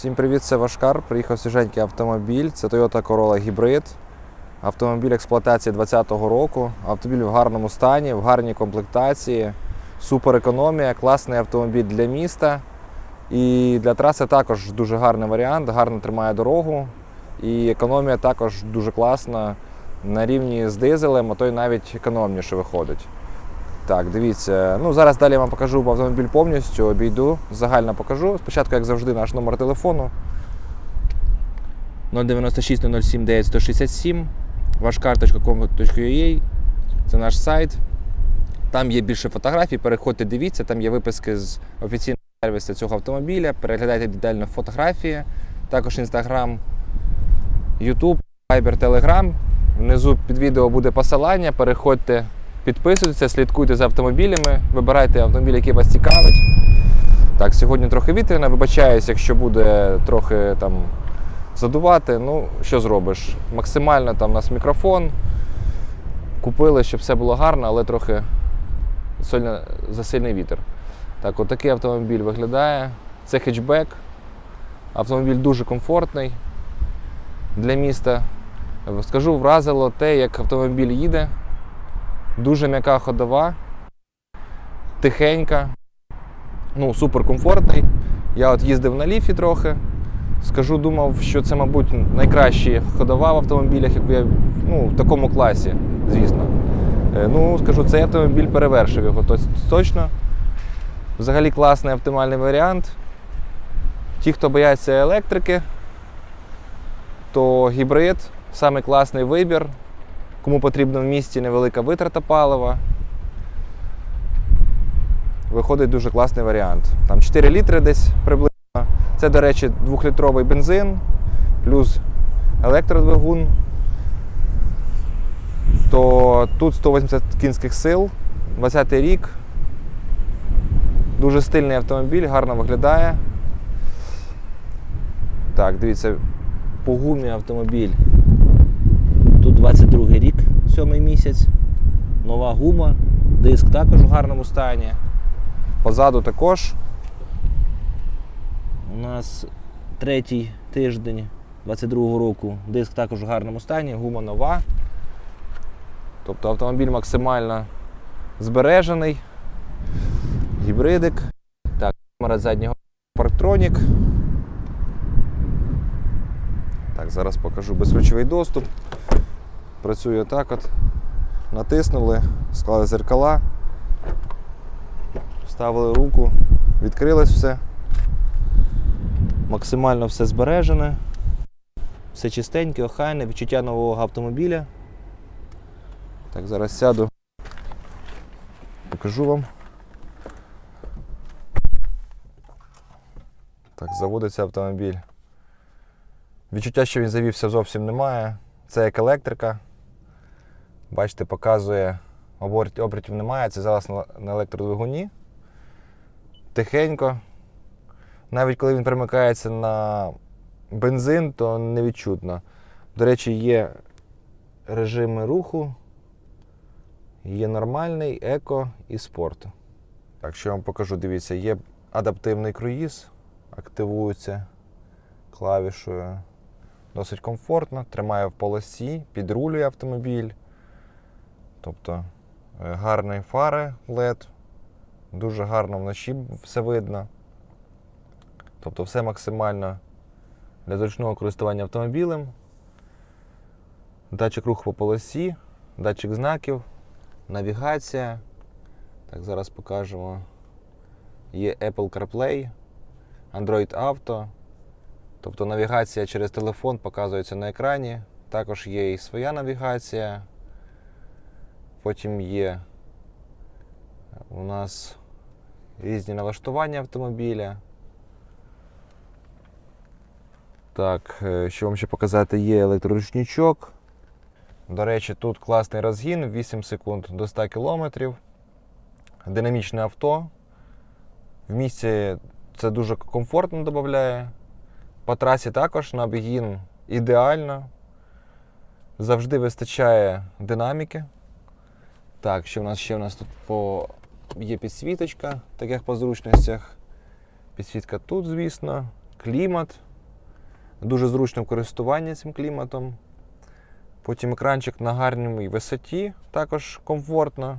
Всім привіт, це Вашкар. Приїхав свіженький автомобіль. Це Toyota Corolla Hybrid. Автомобіль експлуатації 2020 року. Автомобіль в гарному стані, в гарній комплектації, супер економія, класний автомобіль для міста. І для траси також дуже гарний варіант, гарно тримає дорогу. І економія також дуже класна. На рівні з дизелем, а то й навіть економніше виходить. Так, дивіться. Ну, зараз далі я вам покажу автомобіль повністю, обійду, загально покажу. Спочатку, як завжди, наш номер телефону 096 007 9167 вашкар.com.ua Це наш сайт. Там є більше фотографій, переходьте, дивіться, там є виписки з офіційного сервісу цього автомобіля. Переглядайте детально фотографії. Також Instagram, YouTube, Viber, Telegram. Внизу під відео буде посилання. Переходьте, підписуйтесь, слідкуйте за автомобілями, вибирайте автомобіль, який вас цікавить. Так, сьогодні трохи вітряно, вибачаюсь, якщо буде трохи там задувати. Ну, що зробиш? Максимально там у нас мікрофон. Купили, щоб все було гарно, але трохи сильно, засильний вітер. Так, от такий автомобіль виглядає. Це хетчбек. Автомобіль дуже комфортний для міста. Скажу, вразило те, як автомобіль їде. Дуже м'яка ходова, тихенька, ну, супер комфортний. Я от їздив на ліфі трохи. Скажу, думав, що це, мабуть, найкраща ходова в автомобілях, яку я ну, в такому класі, звісно. Е, Ну, скажу, цей автомобіль перевершив його точно. Взагалі класний оптимальний варіант. Ті, хто бояться електрики, то гібрид самий класний вибір. Кому потрібно в місті невелика витрата палива. Виходить дуже класний варіант. Там 4 літри десь приблизно. Це, до речі, 2-літровий бензин, плюс електродвигун. То тут 180 кінських сил, 20 й рік. Дуже стильний автомобіль, гарно виглядає. Так, дивіться, по гумі автомобіль. Тут 22 рік, сьомий місяць. Нова гума, диск також в гарному стані. Позаду також. У нас третій тиждень 22-го року. Диск також в гарному стані, гума нова. Тобто автомобіль максимально збережений. Гібридик. Так, камера заднього парктронік. Так, зараз покажу безключовий доступ. Працює так от. Натиснули, склали зеркала, вставили руку, відкрилось все. Максимально все збережене. Все чистеньке, охайне, відчуття нового автомобіля. Так, зараз сяду. Покажу вам. Так, заводиться автомобіль. Відчуття, що він завівся, зовсім немає. Це як електрика. Бачите, показує, обертів немає, це зараз на електродвигуні. Тихенько. Навіть коли він перемикається на бензин, то не відчутно. До речі, є режими руху, є нормальний, еко і спорт. Так, що я вам покажу, дивіться, є адаптивний круїз, активується клавішою. Досить комфортно, тримає в полосі, підрулює автомобіль. Тобто е, гарні фари LED, дуже гарно вночі все видно. Тобто все максимально для зручного користування автомобілем. Датчик руху по полосі, датчик знаків, навігація. Так, зараз покажемо. Є Apple CarPlay, Android Auto. Тобто навігація через телефон показується на екрані. Також є і своя навігація. Потім є у нас різні налаштування автомобіля. Так, е, що вам ще показати, є електроручничок. До речі, тут класний розгін 8 секунд до 100 км. Динамічне авто. В місті це дуже комфортно додає. По трасі також на обгін ідеально. Завжди вистачає динаміки. Так, що в нас ще у нас тут по... є підсвіточка, так як по зручностях. Підсвітка тут, звісно, клімат, Дуже зручно в користуванні цим кліматом. Потім екранчик на гарній висоті, також комфортно.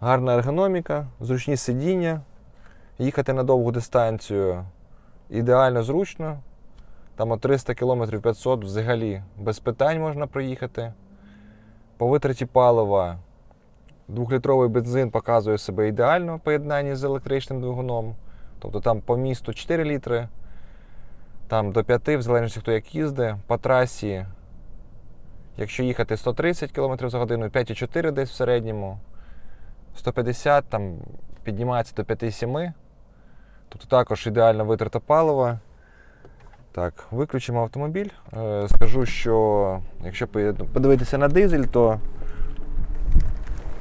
Гарна ергономіка, зручні сидіння. Їхати на довгу дистанцію ідеально зручно. Там от 300 км 500 взагалі без питань можна проїхати. По витраті палива двохлітровий бензин показує себе ідеально в поєднанні з електричним двигуном. Тобто там по місту 4 літри, там до 5, в залежності хто як їздить. По трасі, якщо їхати 130 км за годину, 5,4 десь в середньому, 150 там піднімається до 5,7. Тобто також ідеальна витрата палива. Так, виключимо автомобіль. Е, Скажу, що якщо подивитися на дизель, то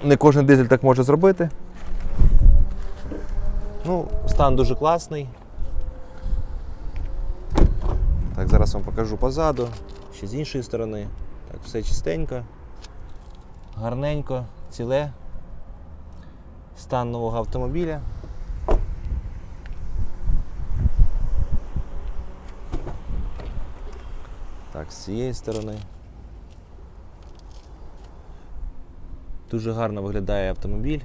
не кожен дизель так може зробити. Ну, стан дуже класний. Так, зараз вам покажу позаду, ще з іншої сторони. Так, все чистенько, гарненько, ціле. Стан нового автомобіля. Так, з цієї сторони. Дуже гарно виглядає автомобіль.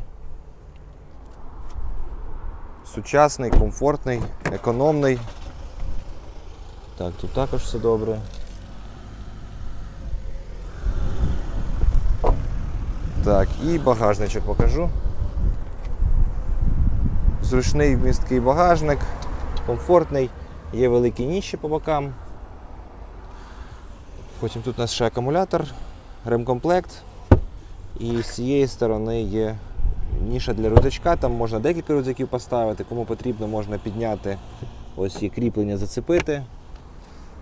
Сучасний, комфортний, економний. Так, тут також все добре. Так, і багажничок покажу. Зручний вмісткий багажник, комфортний, є великі ніші по бокам. Потім тут у нас ще акумулятор, ремкомплект. І з цієї сторони є ніша для рюкзачка, там можна декілька рюкзаків поставити, кому потрібно, можна підняти ось є кріплення, зацепити.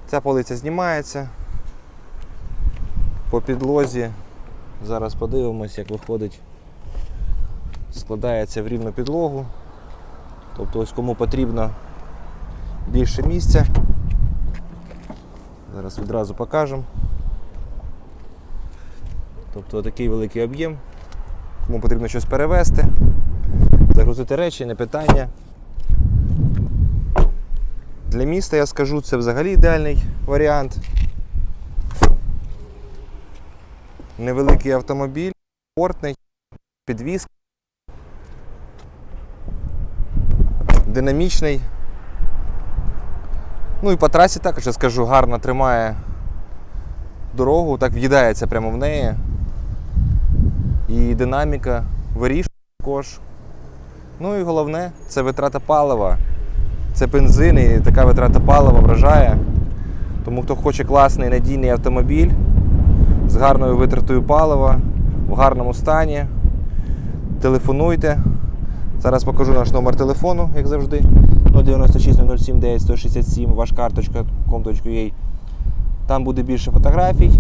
Ця полиця знімається. По підлозі. Зараз подивимось, як виходить. Складається в рівну підлогу. Тобто ось кому потрібно більше місця. Зараз відразу покажемо. Тобто такий великий об'єм. Кому потрібно щось перевезти, загрузити речі, не питання. Для міста я скажу, це взагалі ідеальний варіант. Невеликий автомобіль, комфортний, підвіз. Динамічний. Ну і по трасі також я скажу, гарно тримає дорогу, так в'їдається прямо в неї. І динаміка вирішує також. Ну і головне це витрата палива. Це бензин і така витрата палива вражає. Тому хто хоче класний надійний автомобіль з гарною витратою палива, в гарному стані, телефонуйте. Зараз покажу наш номер телефону, як завжди. 096 007 9 167 вашкарточка.com.ua Там буде більше фотографій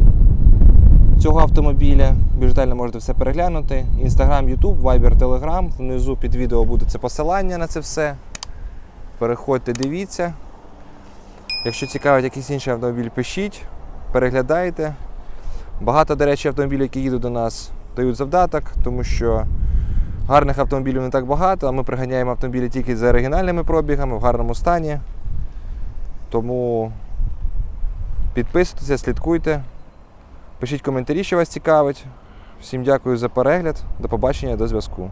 цього автомобіля. Більш детально можете все переглянути. Інстаграм, Ютуб, Viber, Telegram. Внизу під відео буде це посилання на це все. Переходьте, дивіться. Якщо цікавить якийсь інший автомобіль, пишіть, переглядайте. Багато, до речі, автомобілів, які їдуть до нас, дають завдаток, тому що гарних автомобілів не так багато, а ми приганяємо автомобілі тільки за оригінальними пробігами, в гарному стані. Тому підписуйтеся, слідкуйте. Пишіть коментарі, що вас цікавить. Всім дякую за перегляд. До побачення, до зв'язку.